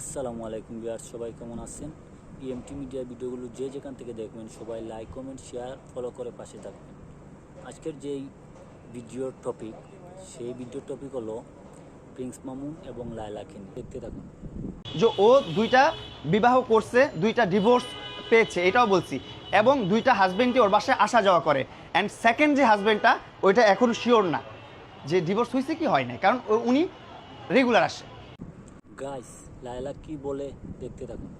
আসসালামু আলাইকুম বিয়ার সবাই কেমন আছেন? ইএমটি মিডিয়া ভিডিওগুলো যে যেখান থেকে দেখবেন, সবাই লাইক কমেন্ট শেয়ার ফলো করে পাশে থাকবেন। আজকের যেই ভিডিওর টপিক সেই ভিডিওর টপিক হলো প্রিন্স মামুন এবং লায়লাকে দেখতে থাকুন। যে ও দুইটা বিবাহ করছে, দুইটা ডিভোর্স পেয়েছে, এটাও বলছি। এবং দুইটা হাজবেন্ডই ওর বাসায় আসা যাওয়া করে। অ্যান্ড সেকেন্ড যে হাজবেন্ডটা ওইটা এখনও শিওর না যে ডিভোর্স হয়েছে কি হয় না কারণ উনি রেগুলার আসে। গাইস লায়লা কি বলে দেখতে থাকুন।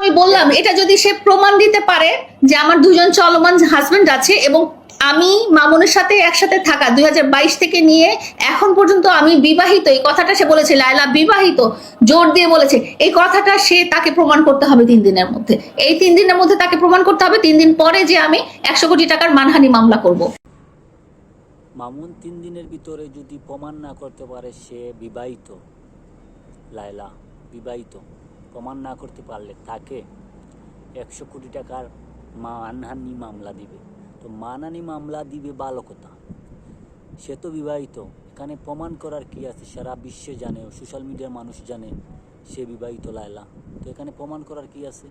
আমি বললাম এটা যদি সে প্রমাণ দিতে পারে যে আমার দুজন চলমান হাজবেন্ড আছে এবং আমি মামুনের সাথে একসাথে থাকা দুই থেকে নিয়ে এখন পর্যন্ত আমি বিবাহিত এই কথাটা সে বলেছে লায়লা বিবাহিত জোর দিয়ে বলেছে এই কথাটা সে তাকে প্রমাণ করতে হবে তিন দিনের মধ্যে। এই তিন দিনের মধ্যে তাকে প্রমাণ করতে হবে তিন দিন পরে যে আমি একশো কোটি টাকার মানহানি মামলা করব। মামুন তিন দিনের ভিতরে যদি প্রমাণ না করতে পারে সে বিবাহিত লায়লা বিবাহিত প্রমাণ না করতে পারলে তাকে একশো কোটি টাকার মানহানি মামলা দিবে। তো মানহানি মামলা দিবে ভালো কথা সে তো বিবাহিত। এখানে প্রমাণ করার কি আছে? সারা বিশ্বে জানে সোশ্যাল মিডিয়ার মানুষ জানে সে বিবাহিত লায়লা। তো এখানে প্রমাণ করার কি আছে?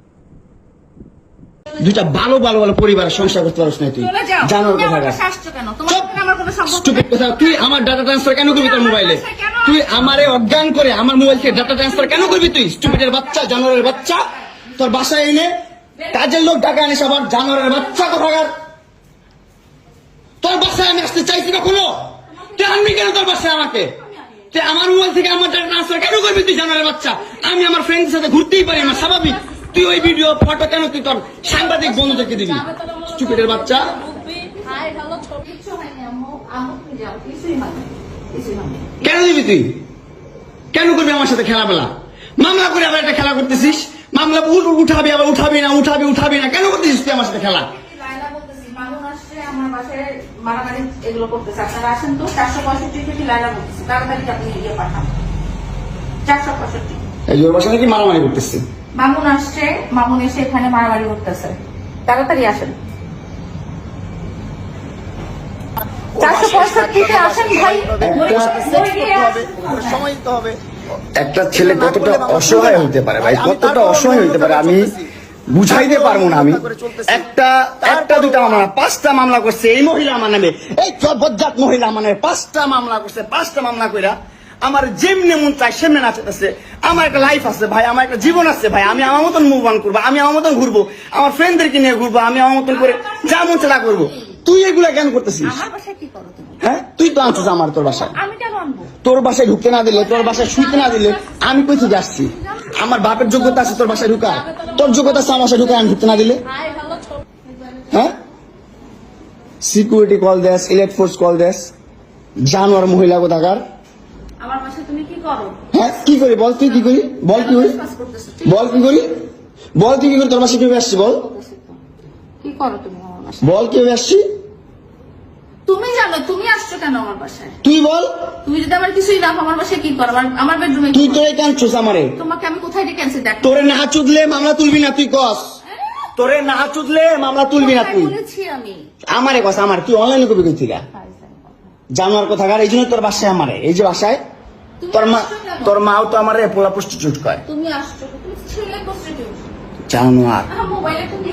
দুইটা ভালো ভালো ভালো পরিবারের সংসার করতে পারছ না তুই। জানোর কথা তুই আমার ডাটা ট্রান্সফার কেন করবি তোর মোবাইলে তুই আমারে অজ্ঞান করে আমার মোবাইল থেকে ডাটা ট্রান্সফার কেন করবি তুই? স্টুপিডের বাচ্চা, জানোয়ারের বাচ্চা। তোর বাসায় এনে কাজের লোক টাকা আনিস আবার জানোয়ারের বাচ্চা কোথাকার? তোর বাসায় আমি আসতে চাইছি কখনো? তুই আনবি কেন তোর বাসায় আমাকে? তুই আমার মোবাইল থেকে আমার ডাটা ট্রান্সফার কেন করবি তুই, জানোয়ারের বাচ্চা? আমি আমার ফ্রেন্ডের সাথে ঘুরতেই পারি আমার স্বাভাবিক। তুই ওই ভিডিও ফটো কেন তুই তোর সাংবাদিক বন্ধু বন্ধুদেরকে দিবি? স্টুপিডের বাচ্চা। কেন দিবি তুই? কেন করবি আমার সাথে খেলাবেলা মামলা করে আবার একটা খেলা করতেছিস? মামলা উঠাবি আবার উঠাবি না উঠাবি উঠাবি না। কেন করতেছিস তুই আমার সাথে খেলা? লায়লা বলতেছি, মামুন আসছে, আমার বাসায় মারামারি এগুলো করতেছে। আপনারা আসেন তো, 465 থেকে লায়লা বলতেছি। তাড়াতাড়ি আপনি ইয়ে পাঠান। 465 এই যে বাসা নাকি মারামারি করতেছে? মামুন আসছে মামুন এসে এখানে মারামারি করতেছে। তাড়াতাড়ি আসেন চারশো পঁয়ষট্টিতে আসেন ভাই সময় দিতে হবে একটা ছেলে কতটা অসহায় হইতে পারে ভাই? কতটা অসহায় হইতে পারে? আমি বুঝাইতে পারব না আমি। একটা একটা দুটা মামলা পাঁচটা মামলা করছে এই মহিলা আমার নামে। এই বজ্জাত মহিলা আমার নামে পাঁচটা মামলা করছে পাঁচটা মামলা কইরা আমার যেমনি মন চাই সেমনি নাচতেছে আমার একটা লাইফ আছে ভাই আমার একটা জীবন আছে ভাই। আমি আমার মতন মুভ অন করব আমি আমার মতন ঘুরবো। আমার ফ্রেন্ডদেরকে নিয়ে ঘুরবো আমি আমার মতন করে যা মন চাই করব। তুই এগুলা কেন করতেছিস? আমার বাসায় কি করো তুমি? হ্যাঁ? তুই তো আনছিস আমার তোর বাসায়। আমি কেন আনব? তোর বাসায় ঢুকতে না দিলে তোর বাসায় শুইতে না দিলে আমি কই থেকে আসছি? আমার বাপের যোগ্যতা আছে তোর বাসায় ঢুকা তোর যোগ্যতা আছে আমার বাসায় ঢুকা আমি ঢুকতে না দিলে? হ্যাঁ সিকিউরিটি কল দেস ইলেক্ট ফোর্স কল দেস। জানোয়ার মহিলা কোথাকার? আমার বাসায় তুমি কি করো? হ্যাঁ কি করি বল তুই কি করি? বল কি করি? বল কি করি? বল তুই কি করি? তোর বাসায় কীভাবে আসছি বল? কি করো তুমি বল কীভাবে আসছি? তুমি জানো তুমি আসছো কেন আমার বাসায়? তুই বল। তুমি যদি আমার কিছুই না আমার বাসায় কি করো? আমার আমার বেডরুমে তুই তোরে কাঁদছিস আমারে। তোমাকে আমি কোথায় ডেকে আনছি? দেখ। তোরে না চুদলে মামলা তুলবি না তুই কস। তোরে না চুদলে মামলা তুলবি না তুই। আমি। আমারে কস আমার। তুই অনলাইনে কবি কই থেকে জানোয়ার কোথাকার এই জন্য তোর বাসায় আমারে। এই যে বাসায় তোর মা তোর মাও তো আমারে পোলা প্রস্টিটিউট কয়। তুমি আসছো তুমি ছেলে প্রস্টিটিউট জানোয়ার। মোবাইলে তুমি